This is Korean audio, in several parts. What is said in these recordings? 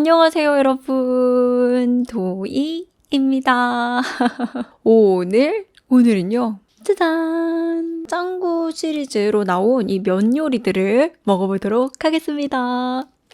안녕하세요, 여러분. 도이입니다. 오늘, 오늘은요. 짜잔! 짱구 시리즈로 나온 이 면 요리들을 먹어보도록 하겠습니다.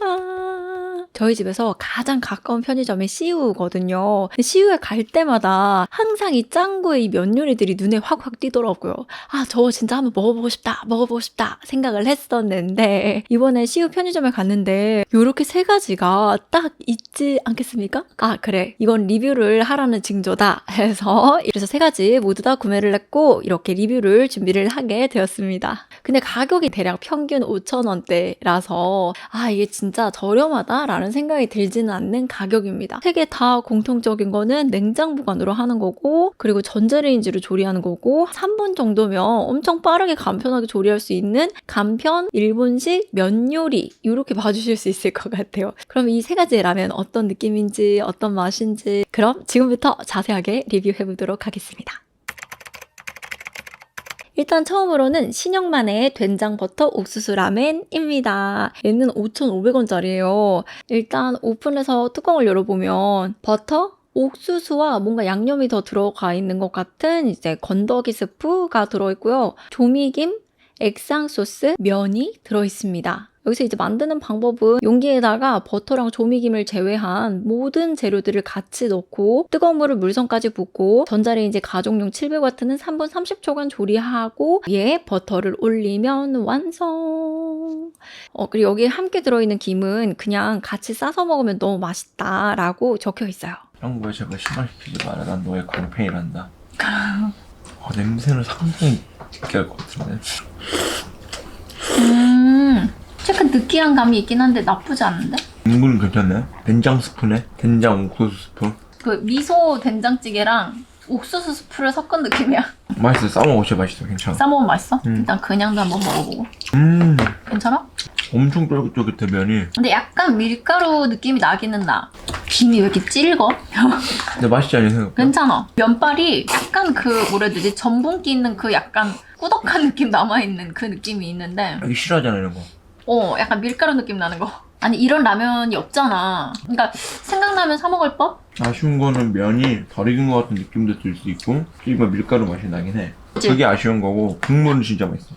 아, 저희 집에서 가장 가까운 편의점이 CU거든요. CU에 갈 때마다 항상 이 짱구의 이 면 요리들이 눈에 확확 띄더라고요. 아, 저거 진짜 한번 먹어보고 싶다, 먹어보고 싶다 생각을 했었는데, 이번에 CU 편의점에 갔는데, 요렇게 세 가지가 딱 있지 않겠습니까? 아, 그래. 이건 리뷰를 하라는 징조다. 해서, 그래서 세 가지 모두 다 구매를 했고, 이렇게 리뷰를 준비를 하게 되었습니다. 근데 가격이 대략 평균 5,000원대라서, 아, 이게 진짜 저렴하다라는 생각이 들지는 않는 가격입니다. 세 개 다 공통적인 거는 냉장 보관으로 하는 거고, 그리고 전자레인지로 조리하는 거고, 3분 정도면 엄청 빠르게 간편하게 조리할 수 있는 간편 일본식 면 요리, 이렇게 봐주실 수 있을 것 같아요. 그럼 이 세 가지 라면 어떤 느낌인지, 어떤 맛인지, 그럼 지금부터 자세하게 리뷰해 보도록 하겠습니다. 일단 처음으로는 신영만의 된장 버터 옥수수 라멘입니다. 얘는 5,500원짜리예요. 일단 오픈해서 뚜껑을 열어보면 버터, 옥수수와 뭔가 양념이 더 들어가 있는 것 같은 이제 건더기 스프가 들어있고요. 조미김, 액상 소스, 면이 들어있습니다. 여기서 이제 만드는 방법은 용기에다가 버터랑 조미김을 제외한 모든 재료들을 같이 넣고 뜨거운 물을 물성까지 붓고 전자레인지 가정용 700W는 3분 30초간 조리하고 위에 버터를 올리면 완성. 어, 그리고 여기에 함께 들어있는 김은 그냥 같이 싸서 먹으면 너무 맛있다라고 적혀 있어요. 형부야 제발 실망시키지 마라 난 너의 광팬이란다 어, 냄새는 상당히 느끼할 것 같은데 음, 약간 느끼한 감이 있긴 한데 나쁘지 않은데? 국물은 괜찮네 된장 스프네 된장 옥수수 스프 그 미소 된장찌개랑 옥수수 스프를 섞은 느낌이야. 맛있어 싸먹어 진짜 맛있어 괜찮아 싸먹으면 맛있어? 음. 일단 그냥도 한번 먹어보고. 음 괜찮아? 엄청 쫄깃쫄깃해 면이 근데 약간 밀가루 느낌이 나기는 나. 김이 왜 이렇게 찔거? 근데 맛있지 않니 생각보다 괜찮아. 면발이 약간 그 뭐라 해야 되지? 전분기 있는 그 약간 꾸덕한 느낌 남아있는 그 느낌이 있는데 여기 싫어하잖아 이런 거 어 약간 밀가루 느낌 나는 거. 아니 이런 라면이 없잖아. 그러니까 생각나면 사 먹을 법? 아쉬운 거는 면이 덜 익은 것 같은 느낌도 들 수 있고 일반 밀가루 맛이 나긴 해 그치? 그게 아쉬운 거고 국물은 진짜 맛있어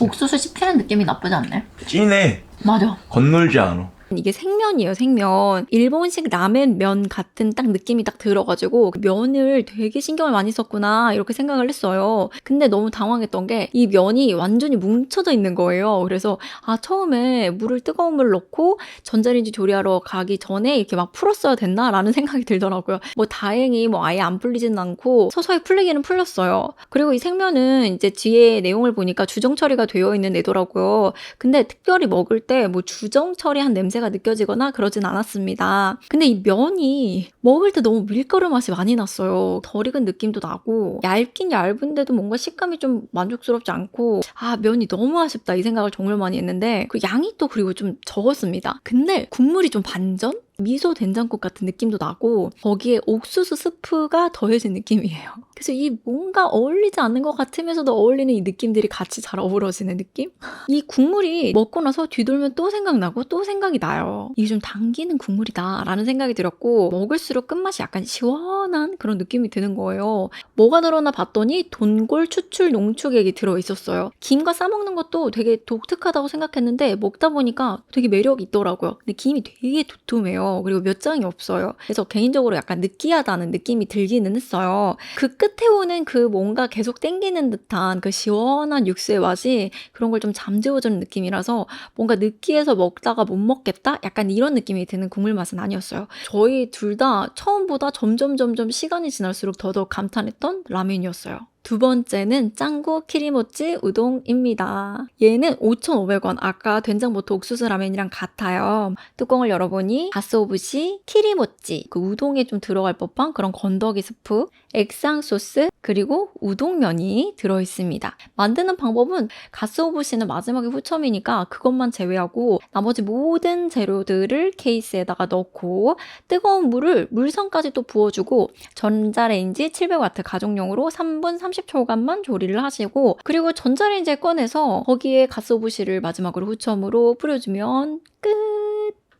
옥수수 씹히는 느낌이 나쁘지 않네. 진해 맞아. 건널지 않아 이게 생면이에요, 생면. 일본식 라멘 면 같은 딱 느낌이 딱 들어가지고 그 면을 되게 신경을 많이 썼구나 이렇게 생각을 했어요. 근데 너무 당황했던 게 이 면이 완전히 뭉쳐져 있는 거예요. 그래서 아 처음에 물을 뜨거운 물 넣고 전자레인지 조리하러 가기 전에 이렇게 막 풀었어야 됐나라는 생각이 들더라고요. 뭐 다행히 뭐 아예 안 풀리진 않고 서서히 풀리기는 풀렸어요. 그리고 이 생면은 이제 뒤에 내용을 보니까 주정 처리가 되어 있는 애더라고요. 근데 특별히 먹을 때 뭐 주정 처리한 냄새가 느껴지거나 그러진 않았습니다. 근데 이 면이 먹을 때 너무 밀가루 맛이 많이 났어요. 덜 익은 느낌도 나고 얇긴 얇은데도 뭔가 식감이 좀 만족스럽지 않고 아 면이 너무 아쉽다 이 생각을 정말 많이 했는데 그 양이 또 그리고 좀 적었습니다. 근데 국물이 좀 반전? 미소 된장국 같은 느낌도 나고 거기에 옥수수 스프가 더해진 느낌이에요. 그래서 이 뭔가 어울리지 않는 것 같으면서도 어울리는 이 느낌들이 같이 잘 어우러지는 느낌? 이 국물이 먹고 나서 뒤돌면 또 생각나고 또 생각이 나요. 이게 좀 당기는 국물이다 라는 생각이 들었고 먹을수록 끝맛이 약간 시원한 그런 느낌이 드는 거예요. 뭐가 들어나 봤더니 돈골 추출 농축액이 들어있었어요. 김과 싸먹는 것도 되게 독특하다고 생각했는데 먹다 보니까 되게 매력이 있더라고요. 근데 김이 되게 두툼해요. 그리고 몇 장이 없어요. 그래서 개인적으로 약간 느끼하다는 느낌이 들기는 했어요. 그 끝에 오는 그 뭔가 계속 땡기는 듯한 그 시원한 육수의 맛이 그런 걸 좀 잠재워주는 느낌이라서 뭔가 느끼해서 먹다가 못 먹겠다? 약간 이런 느낌이 드는 국물 맛은 아니었어요. 저희 둘 다 처음보다 점점 점점 시간이 지날수록 더더욱 감탄했던 라면이었어요. 두 번째는 짱구 키리모찌 우동입니다. 얘는 5,500원. 아까 된장버터 옥수수 라면이랑 같아요. 뚜껑을 열어보니 가스오부시 키리모찌 그 우동에 좀 들어갈 법한 그런 건더기 스프, 액상 소스, 그리고 우동면이 들어있습니다. 만드는 방법은 가스오부시는 마지막에 후첨이니까 그것만 제외하고 나머지 모든 재료들을 케이스에다가 넣고 뜨거운 물을 물성까지 또 부어주고 전자레인지 700W 가정용으로 3분 30초간만 조리를 하시고 그리고 전자레인지에 꺼내서 거기에 가스오부시를 마지막으로 후첨으로 뿌려주면 끝!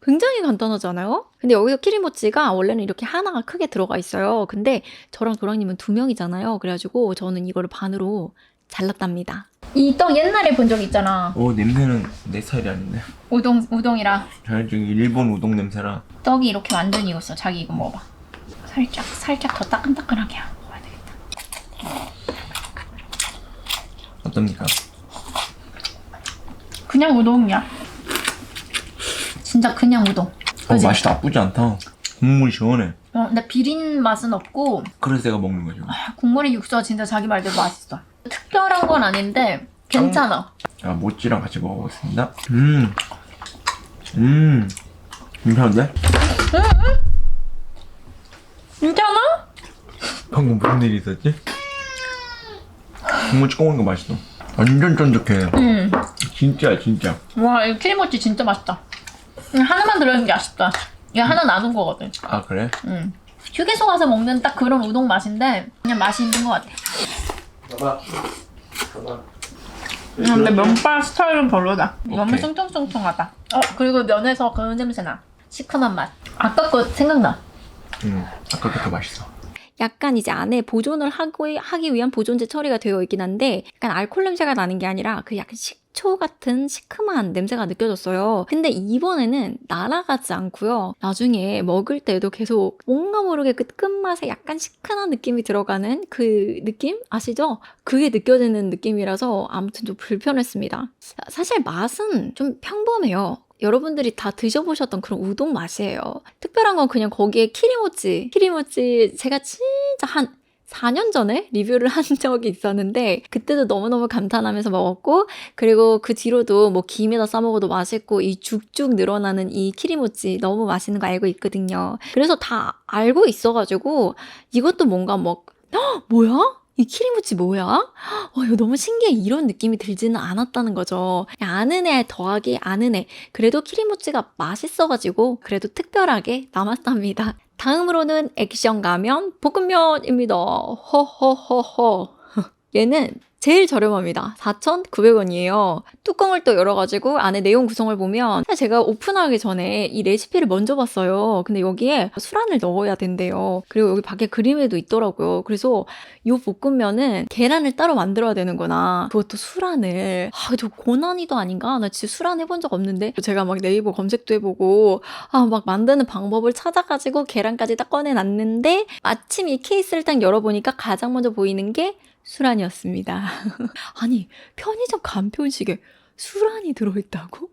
굉장히 간단하잖아요? 근데 여기서 키리모찌가 원래는 이렇게 하나가 크게 들어가 있어요. 근데 저랑 도랑님은 두 명이잖아요. 그래가지고 저는 이거를 반으로 잘랐답니다. 이 떡 옛날에 본 적 있잖아. 오 냄새는 내 스타일이 아닌데. 우동, 우동이랑 저는 지금 일본 우동 냄새라. 떡이 이렇게 완전히 익었어. 자기 이거 먹어봐. 살짝, 살짝 더 따끈따끈하게 하고 먹어야 되겠다. 어떻습니까? 그냥 우동이야. 진짜 그냥 우동. 어, 그지? 맛이 나쁘지 않다. 국물 시원해. 어, 근데 비린 맛은 없고 그래서 내가 먹는 거죠. 국물의 육수가 진짜 자기 말대로 맛있어. 특별한 건 아닌데 괜찮아. 아, 모찌랑 같이 먹어보겠습니다. 음, 음, 괜찮은데? 괜찮아? 방금 무슨 일이 있었지? 국물 찍어 먹는 거 맛있어. 완전 쫀득해. 응. 진짜 진짜. 와, 이 키리모찌 진짜 맛있다. 음, 하나만 들어있는 게 아쉽다. 이거 하나 나눈 거거든. 아 그래? 응. 휴게소 가서 먹는 딱 그런 우동 맛인데 그냥 맛이 있는 것 같아. 봐봐. 봐봐. 음, 근데 면발 스타일은 별로다. 너무 오케이. 숑숑숑숑하다. 어, 그리고 면에서 그 냄새 나. 시큼한 맛. 아까 거 생각나. 음, 아까 게더 맛있어. 약간 이제 안에 보존을 하고, 하기 위한 보존제 처리가 되어 있긴 한데 약간 알코올 냄새가 나는 게 아니라 그 약간 식 초 같은 시큼한 냄새가 느껴졌어요. 근데 이번에는 날아가지 않고요. 나중에 먹을 때도 계속 뭔가 모르게 그 끝맛에 약간 시큰한 느낌이 들어가는 그 느낌 아시죠? 그게 느껴지는 느낌이라서 아무튼 좀 불편했습니다. 사- 사실 맛은 좀 평범해요. 여러분들이 다 드셔보셨던 그런 우동 맛이에요. 특별한 건 그냥 거기에 키리모찌. 키리모찌 제가 진짜 한 4년 전에 리뷰를 한 적이 있었는데 그때도 너무너무 감탄하면서 먹었고 그리고 그 뒤로도 뭐 김에다 싸먹어도 맛있고 이 죽죽 늘어나는 이 키리모찌 너무 맛있는 거 알고 있거든요. 그래서 다 알고 있어가지고 이것도 뭔가 뭐 헉, 뭐야? 이 키리모찌 뭐야? 어, 이거 너무 신기해. 이런 느낌이 들지는 않았다는 거죠. 아는 애 더하기 아는 애. 그래도 키리모찌가 맛있어가지고 그래도 특별하게 남았답니다. 다음으로는 액션 가면 볶음면입니다. 허허허허. 얘는 제일 저렴합니다. 4,900원이에요. 뚜껑을 또 열어가지고 안에 내용 구성을 보면 제가 오픈하기 전에 이 레시피를 먼저 봤어요. 근데 여기에 술안을 넣어야 된대요. 그리고 여기 밖에 그림에도 있더라고요. 그래서 이 볶음면은 계란을 따로 만들어야 되는구나. 그것도 술안을. 아, 저 고난이도 아닌가? 나 진짜 술안 해본 적 없는데. 제가 막 네이버 검색도 해보고, 아, 막 만드는 방법을 찾아가지고 계란까지 딱 꺼내놨는데, 마침 이 케이스를 딱 열어보니까 가장 먼저 보이는 게 술안이었습니다. 아니, 편의점 간편식에 술안이 들어있다고?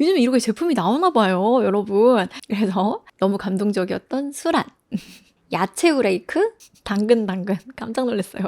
요즘에 이렇게 제품이 나오나 봐요, 여러분. 그래서 너무 감동적이었던 술안. 야채 후레이크? 당근 당근 깜짝 놀랐어요.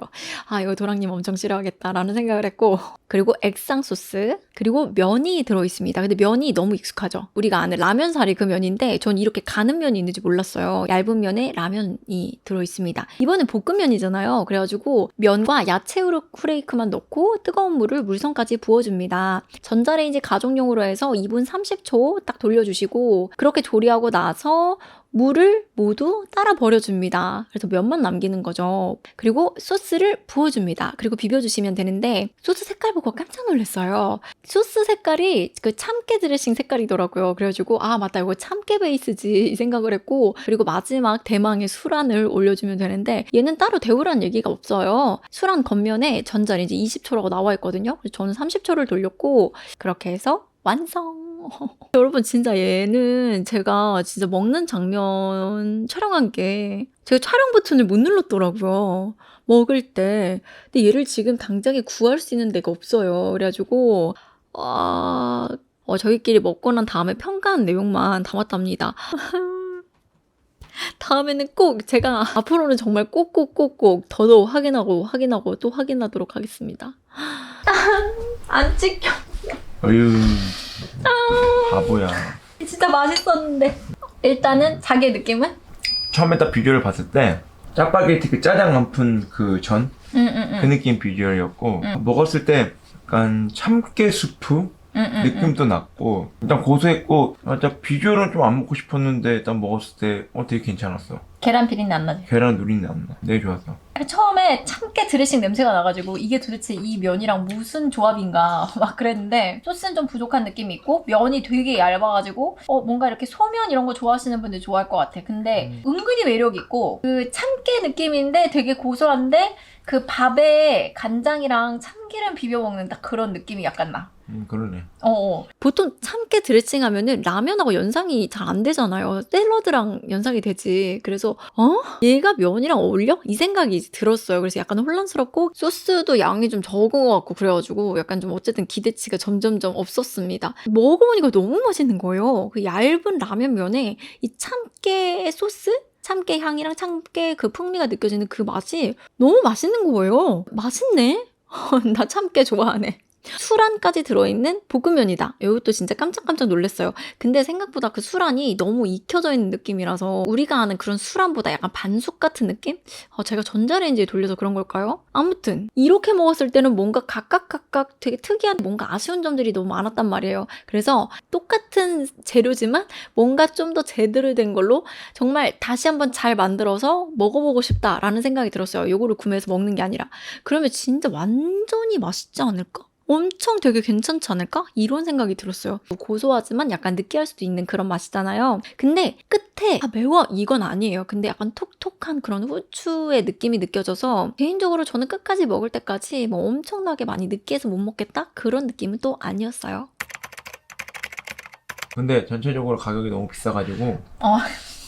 아 이거 도랑님 엄청 싫어하겠다라는 생각을 했고 그리고 액상 소스 그리고 면이 들어 있습니다. 근데 면이 너무 익숙하죠. 우리가 아는 라면 사리 그 면인데 전 이렇게 가는 면이 있는지 몰랐어요. 얇은 면에 라면이 들어 있습니다. 이번엔 볶음면이잖아요. 그래가지고 면과 야채 후레- 후레이크만 넣고 뜨거운 물을 물성까지 부어줍니다. 전자레인지 가정용으로 해서 2분 30초 딱 돌려주시고 그렇게 조리하고 나서 물을 모두 따라 버려줍니다. 그래서 면만 남기는 거죠. 그리고 소스를 부어줍니다. 그리고 비벼주시면 되는데 소스 색깔 보고 깜짝 놀랐어요. 소스 색깔이 그 참깨 드레싱 색깔이더라고요. 그래가지고 아 맞다 이거 참깨 베이스지 이 생각을 했고 그리고 마지막 대망의 술안을 올려주면 되는데 얘는 따로 데우라는 얘기가 없어요. 술안 겉면에 전자레인지 20초라고 나와 있거든요. 그래서 저는 30초를 돌렸고 그렇게 해서 완성. 여러분 진짜 얘는 제가 진짜 먹는 장면 촬영한 게 제가 촬영 버튼을 못 눌렀더라고요. 먹을 때. 근데 얘를 지금 당장에 구할 수 있는 데가 없어요. 그래가지고 아 어, 저희끼리 먹고 난 다음에 평가한 내용만 담았답니다. 다음에는 꼭 제가 앞으로는 정말 꼭꼭꼭꼭 더더욱 확인하고 확인하고 또 확인하도록 하겠습니다. 안 찍혀. 어휴, 바보야. 진짜 맛있었는데. 일단은 자기의 느낌은? 처음에 딱 비주얼을 봤을 때 짜파게티 그 짜장 한푼 그 전 그 응응응. 느낌 비주얼이었고 음. 먹었을 때 약간 참깨 수프 음, 음, 음. 느낌도 났고 일단 고소했고 살짝 비주얼은 좀 안 먹고 싶었는데 일단 먹었을 때 어 되게 괜찮았어 계란 비린내 안 나지? 계란 누린내 안 나. 되게 좋았어 처음에 참깨 드레싱 냄새가 나가지고 이게 도대체 이 면이랑 무슨 조합인가 막 그랬는데 소스는 좀 부족한 느낌이 있고 면이 되게 얇아가지고 어 뭔가 이렇게 소면 이런 거 좋아하시는 분들 좋아할 것 같아. 근데 은근히 매력 있고 그 참깨 느낌인데 되게 고소한데 그 밥에 간장이랑 참기름 비벼 먹는 딱 그런 느낌이 약간 나. 음 그러네 어, 어. 보통 참깨 드레싱 하면은 라면하고 연상이 잘 안 되잖아요. 샐러드랑 연상이 되지. 그래서 어? 얘가 면이랑 어울려? 이 생각이 들었어요. 그래서 약간 혼란스럽고 소스도 양이 좀 적은 것 같고 그래가지고 약간 좀 어쨌든 기대치가 점점점 없었습니다. 먹어보니까 너무 맛있는 거예요. 그 얇은 라면 면에 이 참깨 소스? 참깨 향이랑 참깨 그 풍미가 느껴지는 그 맛이 너무 맛있는 거예요. 맛있네? 나 참깨 좋아하네. 수란까지 들어있는 볶음면이다. 이것도 진짜 깜짝깜짝 놀랐어요. 근데 생각보다 그 수란이 너무 익혀져 있는 느낌이라서 우리가 아는 그런 수란보다 약간 반숙 같은 느낌? 어, 제가 전자레인지에 돌려서 그런 걸까요? 아무튼 이렇게 먹었을 때는 뭔가 각각 각각 되게 특이한 뭔가 아쉬운 점들이 너무 많았단 말이에요. 그래서 똑같은 재료지만 뭔가 좀 더 제대로 된 걸로 정말 다시 한번 잘 만들어서 먹어보고 싶다라는 생각이 들었어요. 요거를 구매해서 먹는 게 아니라. 그러면 진짜 완전히 맛있지 않을까? 엄청 되게 괜찮지 않을까? 이런 생각이 들었어요. 고소하지만 약간 느끼할 수도 있는 그런 맛이잖아요. 근데 끝에 아 매워 이건 아니에요. 근데 약간 톡톡한 그런 후추의 느낌이 느껴져서 개인적으로 저는 끝까지 먹을 때까지 뭐 엄청나게 많이 느끼해서 못 먹겠다 그런 느낌은 또 아니었어요. 근데 전체적으로 가격이 너무 비싸가지고 어.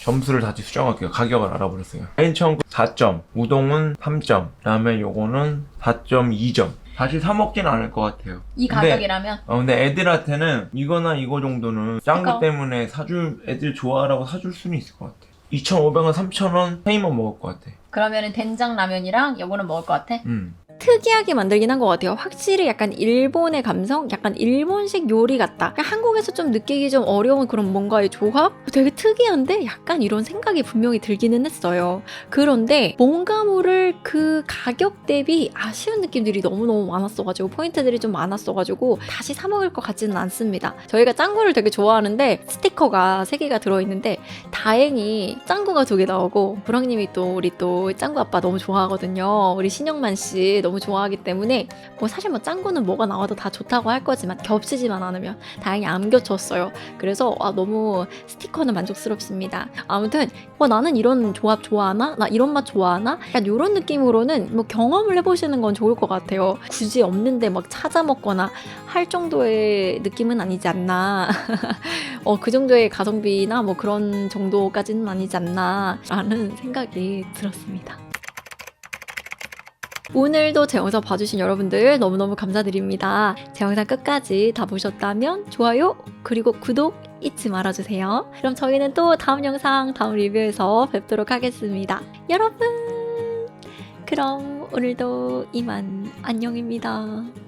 점수를 다시 수정할게요. 가격을 알아버렸어요. 맨 처음 4점, 우동은 3점, 그다음에 요거는 4.2점. 다시 사 먹지는 않을 것 같아요. 이 근데- 가격이라면 어, 근데 애들한테는 이거나 이거 정도는 짱구 그러니까. 때문에 사줄 애들 좋아하라고 사줄 수는 있을 것 같아. 2,500원, 3,000원 페이만 먹을 것 같아. 그러면은 된장 라면이랑 요거는 먹을 것 같아? 음. 특이하게 만들긴 한 것 같아요. 확실히 약간 일본의 감성, 약간 일본식 요리 같다. 그러니까 한국에서 좀 느끼기 좀 어려운 그런 뭔가의 조합? 되게 특이한데 약간 이런 생각이 분명히 들기는 했어요. 그런데 뭔가 모를 그 가격 대비 아쉬운 느낌들이 너무너무 많았어가지고 포인트들이 좀 많았어가지고 다시 사 먹을 것 같지는 않습니다. 저희가 짱구를 되게 좋아하는데 스티커가 3개가 들어있는데 다행히 짱구가 두 개 나오고 부랑님이 또 우리 또 짱구 아빠 너무 좋아하거든요. 우리 신영만 씨 너무 좋아하기 때문에 뭐 사실 뭐 짱구는 뭐가 나와도 다 좋다고 할 거지만 겹치지만 않으면 다행히 안 겹쳤어요. 그래서 아, 너무 스티커는 만족스럽습니다. 아무튼 와 나는 이런 조합 좋아하나? 나 이런 맛 좋아하나? 약간 이런 느낌으로는 뭐 경험을 해보시는 건 좋을 것 같아요. 굳이 없는데 막 찾아 먹거나 할 정도의 느낌은 아니지 않나. 어, 그 정도의 가성비나 뭐 그런 정도까지는 아니지 않나. 라는 생각이 들었습니다. 오늘도 제 영상 봐주신 여러분들 너무너무 감사드립니다. 제 영상 끝까지 다 보셨다면 좋아요, 그리고 구독 잊지 말아주세요. 그럼 저희는 또 다음 영상, 다음 리뷰에서 뵙도록 하겠습니다. 여러분! 그럼 오늘도 이만 안녕입니다.